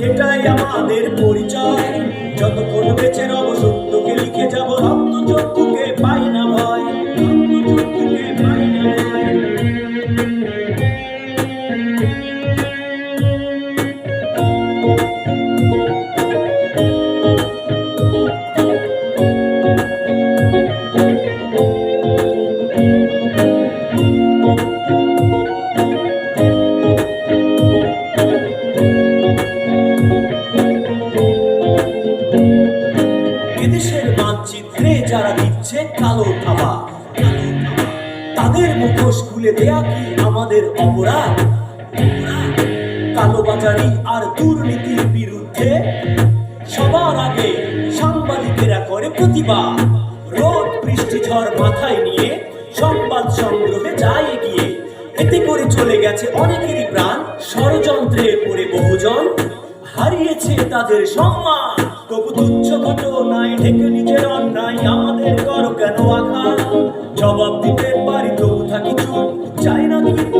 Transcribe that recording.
এটাই আমাদের পরিচয়। যতক্ষণ বেঁচে রব সত্যকে লিখে যাব রক্ত চক্ষুকে এদেশের মানচিত্রে যারা দিচ্ছে কালো থাবা। তাদের মুখোশ খুলে দেয়া কি আমাদের অপরাধ। কালোবাজারি আর দুর্নীতির বিরুদ্ধে সবার আগে সাংবাদিকেরা করে প্রতিবাদ। রোদ, বৃষ্টি, ঝড় মাথায় নিয়ে সংবাদ সংগ্রহে যায় এগিয়ে এতে করে চলে গেছে অনেকেরই প্রাণ। ষড়যন্ত্রে পড়ে বহুজন। হারিয়েছে তাদের সম্মান। তবু তুচ্ছ ঘটনায় ঢেকে নিজের অন্যায়, আমাদের কর কেন আঘাত? জবাব দিতে পারি, তবু থাকি চুপ। চাই না তুই